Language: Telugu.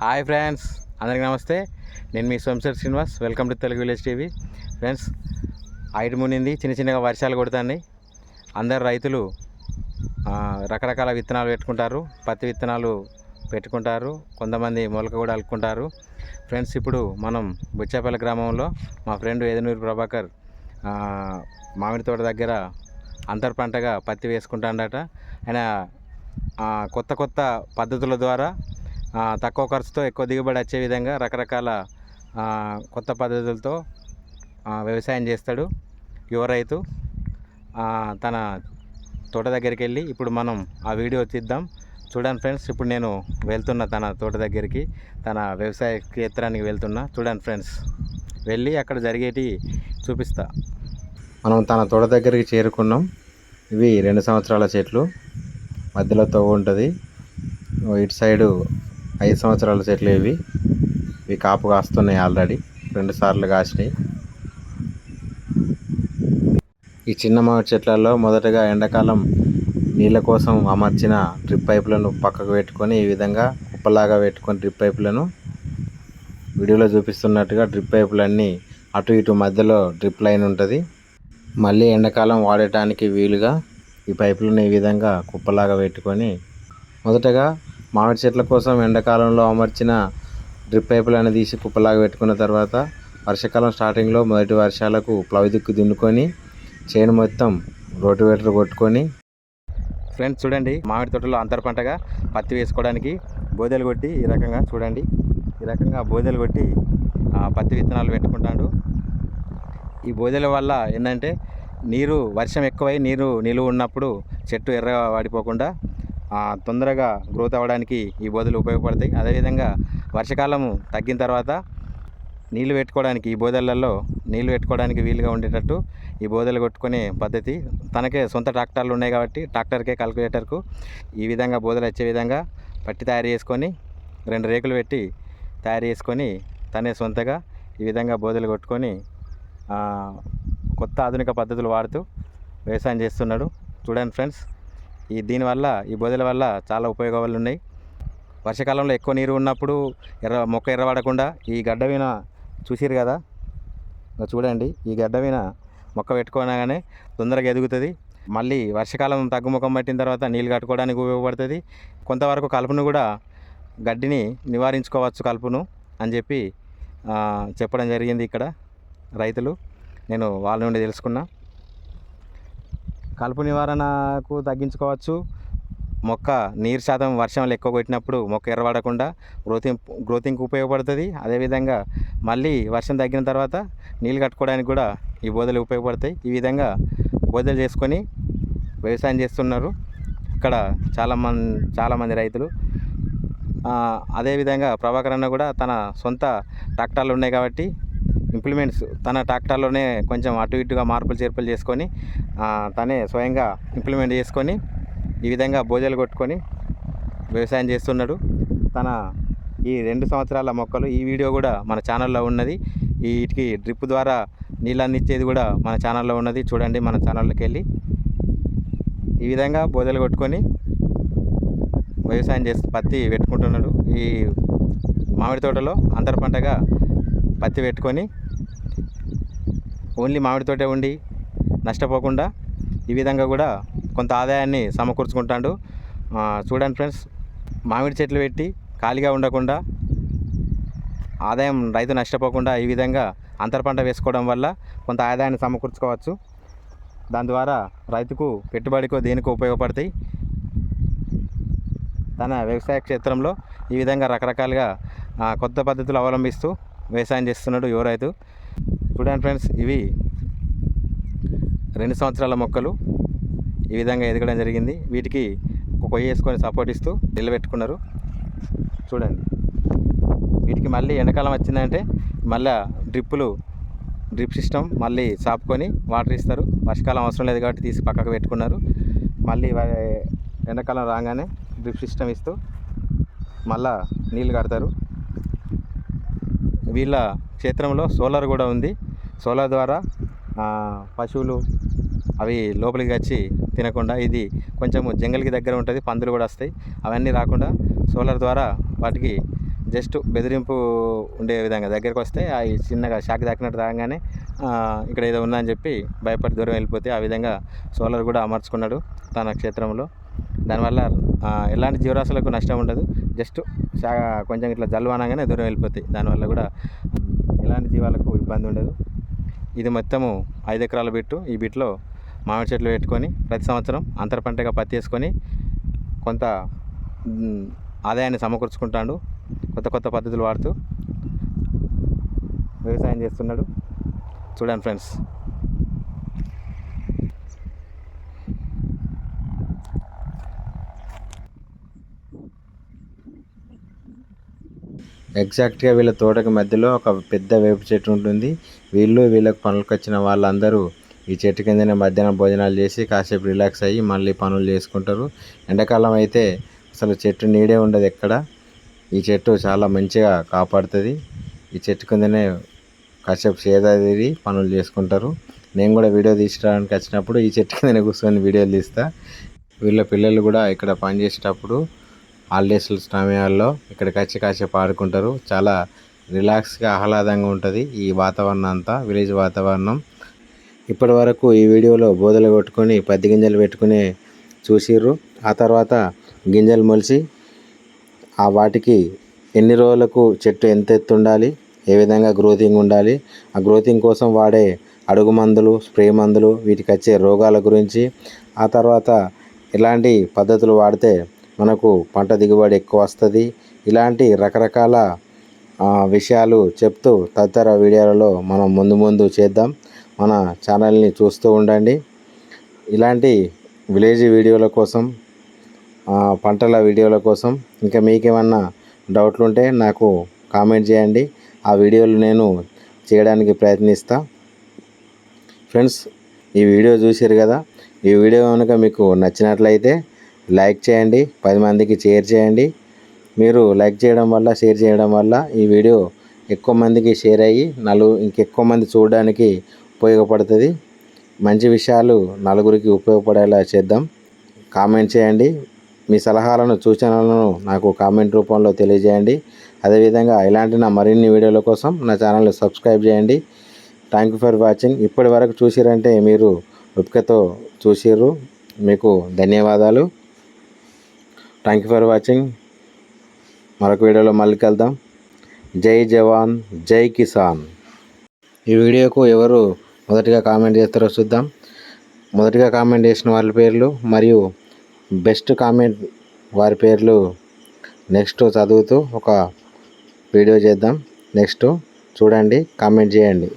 హాయ్ ఫ్రెండ్స్ అందరికీ నమస్తే. నేను మీ సోమశేర్ Srinivas welcome to Telugu village TV. Friends ఐటు మునింది చిన్న చిన్నగా వర్షాలు కొడుతున్నాయి. అందరు రైతులు రకరకాల విత్తనాలు పెట్టుకుంటారు పత్తి విత్తనాలు పెట్టుకుంటారు కొంతమంది మొలక కూడా అలుకుంటారు ఫ్రెండ్స్ ఇప్పుడు మనం బుచ్చాపల్లి గ్రామంలో మా ఫ్రెండ్ ఏదనూరు ప్రభాకర్ మామిడి తోట దగ్గర అంతర్ పంటగా పత్తి వేసుకుంటాడట. ఆయన కొత్త కొత్త పద్ధతుల ద్వారా తక్కువ ఖర్చుతో ఎక్కువ దిగుబడి వచ్చే విధంగా రకరకాల కొత్త పద్ధతులతో వ్యవసాయం చేస్తాడు యువ రైతు. తన తోట దగ్గరికి వెళ్ళి ఇప్పుడు మనం ఆ వీడియో తీద్దాం. చూడండి ఫ్రెండ్స్ ఇప్పుడు నేను వెళ్తున్నా తన తోట దగ్గరికి తన వ్యవసాయ క్షేత్రానికి వెళ్తున్నా. చూడండి ఫ్రెండ్స్ వెళ్ళి అక్కడ జరిగేటి చూపిస్తా. మనం తన తోట దగ్గరికి చేరుకున్నాం. ఇవి రెండు సంవత్సరాల చెట్లు. మధ్యలో తవ్వు ఉంటుంది. ఇటు సైడు ఐదు సంవత్సరాల చెట్లు ఇవి. ఇవి కాపు కాస్తున్నాయి ఆల్రెడీ రెండు సార్లు కాసినాయి. ఈ చిన్న మామిడి చెట్లలో మొదటగా ఎండాకాలం నీళ్ళ కోసం అమర్చిన డ్రిప్ పైపులను పక్కకు పెట్టుకొని ఈ విధంగా కుప్పలాగా పెట్టుకొని డ్రిప్ పైపులను వీడియోలో చూపిస్తున్నట్టుగా డ్రిప్ పైపులన్నీ అటు ఇటు మధ్యలో డ్రిప్ లైన్ ఉంటుంది. మళ్ళీ ఎండాకాలం వాడటానికి వీలుగా ఈ పైపులను ఈ విధంగా కుప్పలాగా పెట్టుకొని మొదటగా మామిడి చెట్ల కోసం ఎండాకాలంలో అమర్చిన డ్రిప్ పైపులను తీసి కుప్పలాగా పెట్టుకున్న తర్వాత వర్షాకాలం స్టార్టింగ్లో మొదటి వర్షాలకు ప్లవ్ దిక్కు దున్నుకొని చేను మొత్తం రోటివేటర్ కొట్టుకొని ఫ్రెండ్స్ చూడండి మామిడి తోటలో అంతర పంటగా పత్తి వేసుకోవడానికి బోదెలు కొట్టి ఈ రకంగా చూడండి. ఈ రకంగా బోదెలు కొట్టి ఆ, పత్తి విత్తనాలు పెట్టుకుంటాడు. ఈ బోదెల వల్ల ఏంటంటే నీరు వర్షం ఎక్కువై నీరు నిలువ ఉన్నప్పుడు చెట్టు ఎర్ర వాడిపోకుండా తొందరగా గ్రోత్ అవ్వడానికి ఈ బోదెలు ఉపయోగపడతాయి. అదేవిధంగా వర్షాకాలము తగ్గిన తర్వాత నీళ్ళు పెట్టుకోవడానికి ఈ బోదెలలో నీళ్ళు పెట్టుకోవడానికి వీలుగా ఉండేటట్టు ఈ బోదెలు కొట్టుకునే పద్ధతి. తనకే సొంత ట్రాక్టర్లు ఉన్నాయి కాబట్టి ట్రాక్టర్కే కల్కులేటర్కు ఈ విధంగా బోదలు వచ్చే విధంగా పట్టి తయారు చేసుకొని రెండు రేకులు పెట్టి తయారు చేసుకొని తనే సొంతగా ఈ విధంగా బోదెలు కొట్టుకొని కొత్త ఆధునిక పద్ధతులు వాడుతూ వ్యవసాయం చేస్తున్నాడు. చూడండి ఫ్రెండ్స్. ఈ దీనివల్ల ఈ బోదెల వల్ల చాలా ఉపయోగాలు ఉన్నాయి వర్షాకాలంలో ఎక్కువ నీరు ఉన్నప్పుడు ఎర్ర మొక్క ఎర్రబడకుండా ఈ గడ్డ మీద చూసిరు కదా? చూడండి ఈ గడ్డ మీద మొక్క పెట్టుకోనగానే తొందరగా ఎదుగుతుంది. మళ్ళీ వర్షాకాలం తగ్గుముఖం పట్టిన తర్వాత నీళ్ళు కట్టుకోవడానికి ఉపయోగపడుతుంది. కొంతవరకు కలుపును కూడా గడ్డిని నివారించుకోవచ్చు కలుపును అని చెప్పి చెప్పడం జరిగింది ఇక్కడ రైతులు. నేను వాళ్ళ నుండి తెలుసుకున్నా. కలుపు నివారణకు తగ్గించుకోవచ్చు. మొక్క నీరు శాతం వర్షంలో ఎక్కువ కొట్టినప్పుడు మొక్క ఎర్రబడకుండా గ్రోతింగ్ గ్రోతింగ్కి ఉపయోగపడుతుంది. అదేవిధంగా మళ్ళీ వర్షం తగ్గిన తర్వాత నీళ్ళు కట్టుకోవడానికి కూడా ఈ బోధలు ఉపయోగపడతాయి. ఈ విధంగా బోధలు చేసుకొని వ్యవసాయం చేస్తున్నారు. ఇక్కడ చాలా మంది చాలామంది రైతులు. అదేవిధంగా ప్రభాకర్ అన్న కూడా తన సొంత ట్రాక్టర్లు ఉన్నాయి కాబట్టి ఇంప్లిమెంట్స్ తన ట్రాక్టర్లోనే కొంచెం అటు ఇటుగా మార్పులు చేర్పులు చేసుకొని తనే స్వయంగా ఇంప్లిమెంట్ చేసుకొని ఈ విధంగా బోజలు కొట్టుకొని వ్యవసాయం చేస్తున్నాడు. తన ఈ రెండు సంవత్సరాల మొక్కలు ఈ వీడియో కూడా మన ఛానల్లో ఉన్నది. ఈ వీటికి డ్రిప్ ద్వారా నీళ్ళని ఇచ్చేది కూడా మన ఛానల్లో ఉన్నది. చూడండి మన ఛానల్లోకి వెళ్ళి. ఈ విధంగా బోదలు కొట్టుకొని వ్యవసాయం చేస్తూ పత్తి పెట్టుకుంటున్నాడు. ఈ మామిడి తోటలో అంతర పంటగా పత్తి పెట్టుకొని ఓన్లీ మామిడి తోటే ఉండి నష్టపోకుండా ఈ విధంగా కూడా కొంత ఆదాయాన్ని సమకూర్చుకుంటాడు. చూడండి ఫ్రెండ్స్ మామిడి చెట్లు పెట్టి ఖాళీగా ఉండకుండా ఆదాయం రైతు నష్టపోకుండా ఈ విధంగా అంతర పంట వేసుకోవడం వల్ల కొంత ఆదాయాన్ని సమకూర్చుకోవచ్చు. దాని ద్వారా రైతుకు పెట్టుబడికో దేనికో ఉపయోగపడతాయి. తన వ్యవసాయ క్షేత్రంలో ఈ విధంగా రకరకాలుగా కొత్త పద్ధతులు అవలంబిస్తూ వ్యవసాయం చేస్తున్నాడు యువ రైతు చూడండి ఫ్రెండ్స్ ఇవి రెండు సంవత్సరాల మొక్కలు ఈ విధంగా ఎదగడం జరిగింది. వీటికి ఒక కొయ్య వేసుకొని సపోర్ట్ ఇస్తూ నిలబెట్టుకున్నారు. చూడండి. వీటికి మళ్ళీ ఎండాకాలం వచ్చిందంటే మళ్ళీ డ్రిప్పులు డ్రిప్ సిస్టమ్ మళ్ళీ సాపుకొని వాటర్ ఇస్తారు. వర్షకాలం అవసరం లేదు కాబట్టి తీసి పక్కకు పెట్టుకున్నారు. మళ్ళీ ఎండాకాలం రాగానే డ్రిప్ సిస్టమ్ ఇస్తూ మళ్ళా నీళ్ళు కడతారు. వీళ్ళ క్షేత్రంలో సోలార్ కూడా ఉంది. సోలార్ ద్వారా పశువులు అవి లోపలికి వచ్చి తినకుండా ఇది కొంచెము జంగల్కి దగ్గర ఉంటుంది పందులు కూడా వస్తాయి. అవన్నీ రాకుండా సోలార్ ద్వారా వాటికి జస్ట్ బెదిరింపు ఉండే విధంగా దగ్గరికి వస్తే అవి చిన్నగా షాక్ తాకినట్టు రాగానే ఇక్కడ ఏదో ఉందని చెప్పి భయపడి దూరం వెళ్ళిపోతే ఆ విధంగా సోలార్ కూడా అమర్చుకున్నాడు తన క్షేత్రంలో. దానివల్ల ఎలాంటి జీవరాశులకు నష్టం ఉండదు. జస్ట్ కొంచెం ఇట్లా జల్లు అనగానే దూరం వెళ్ళిపోతాయి. దానివల్ల కూడా ఎలాంటి జీవాలకు ఇబ్బంది ఉండదు. ఇది మొత్తము ఐదు ఎకరాల బిట్టు. ఈ బిట్లో మామిడి చెట్లు పెట్టుకొని ప్రతి సంవత్సరం అంతర పంటగా పత్తి వేసుకొని కొంత ఆదాయాన్ని సమకూర్చుకుంటాడు. కొత్త కొత్త పద్ధతులు వాడుతూ వ్యవసాయం చేస్తున్నాడు. చూడండి ఫ్రెండ్స్. ఎగ్జాక్ట్గా వీళ్ళ తోటకి మధ్యలో ఒక పెద్ద వేప చెట్టు ఉంటుంది. వీళ్ళు వీళ్ళకి పనులకు వచ్చిన వాళ్ళందరూ ఈ చెట్టు కిందనే మధ్యాహ్నం భోజనాలు చేసి కాసేపు రిలాక్స్ అయ్యి మళ్ళీ పనులు చేసుకుంటారు. ఎండాకాలం అయితే అసలు చెట్టు నీడే ఉండదు ఎక్కడ. ఈ చెట్టు చాలా మంచిగా కాపాడుతుంది. ఈ చెట్టు కిందనే కాసేపు సేదీ పనులు చేసుకుంటారు. నేను కూడా వీడియో తీసుకోవడానికి వచ్చినప్పుడు ఈ చెట్టు కిందనే కూర్చొని వీడియోలు తీస్తా. వీళ్ళ పిల్లలు కూడా ఇక్కడ పని చేసేటప్పుడు హాలిడేస్ సమయాల్లో ఇక్కడికి వచ్చి కాసేపు ఆడుకుంటారు చాలా రిలాక్స్గా ఆహ్లాదంగా ఉంటుంది ఈ వాతావరణం అంతా విలేజ్ వాతావరణం. ఇప్పటి వరకు ఈ వీడియోలో బోధలు కొట్టుకొని పత్తి గింజలు పెట్టుకుని చూసిర్రు. ఆ తర్వాత గింజలు మొలిచి ఆ వాటికి ఎన్ని రోజులకు చెట్టు ఎంత ఎత్తు ఉండాలి ఏ విధంగా గ్రోతింగ్ ఉండాలి ఆ గ్రోతింగ్ కోసం వాడే అడుగు మందులు స్ప్రే మందులు వీటికి వచ్చే రోగాల గురించి ఆ తర్వాత ఎలాంటి పద్ధతులు వాడితే మనకు పంట దిగుబడి ఎక్కువ వస్తుంది. ఇలాంటి రకరకాల విషయాలు చెప్తూ తదితర వీడియోలలో మనం ముందు ముందు చేద్దాం. మన ఛానల్ని చూస్తూ ఉండండి. ఇలాంటి విలేజ్ వీడియోల కోసం పంటల వీడియోల కోసం ఇంకా మీకేమన్నా డౌట్లు ఉంటే నాకు కామెంట్ చేయండి. ఆ వీడియోలు నేను చేయడానికి ప్రయత్నిస్తా. ఫ్రెండ్స్ ఈ వీడియో చూసారు కదా? ఈ వీడియో కనుక మీకు నచ్చినట్లయితే లైక్ చేయండి పది మందికి షేర్ చేయండి. మీరు లైక్ చేయడం వల్ల షేర్ చేయడం వల్ల ఈ వీడియో ఎక్కువ మందికి షేర్ అయ్యి నలుగు ఇంకెక్కువ మంది చూడడానికి ఉపయోగపడుతుంది. మంచి విషయాలు నలుగురికి ఉపయోగపడేలా చేద్దాం. కామెంట్ చేయండి. మీ సలహాలను సూచనలను నాకు కామెంట్ రూపంలో తెలియజేయండి. అదేవిధంగా ఇలాంటి నా మరిన్ని వీడియోల కోసం నా ఛానల్ని సబ్స్క్రైబ్ చేయండి. Thank you for watching. ఇప్పటి వరకు చూసిరంటే మీరు ఓపికతో చూసిర్రు. మీకు ధన్యవాదాలు. థ్యాంక్ యూ ఫర్ వాచింగ్ మరొక వీడియోలో మళ్ళీ కలుద్దాం. జై జవాన్ జై కిసాన్. ఈ వీడియోకు ఎవరు మొదటిగా కామెంట్ చేస్తారో చూద్దాం. మొదటిగా కామెంట్ చేసిన వాళ్ళ పేర్లు మరియు బెస్ట్ కామెంట్ వారి పేర్లు నెక్స్ట్ చదువుతూ ఒక వీడియో చేద్దాం. నెక్స్ట్ చూడండి కామెంట్ చేయండి.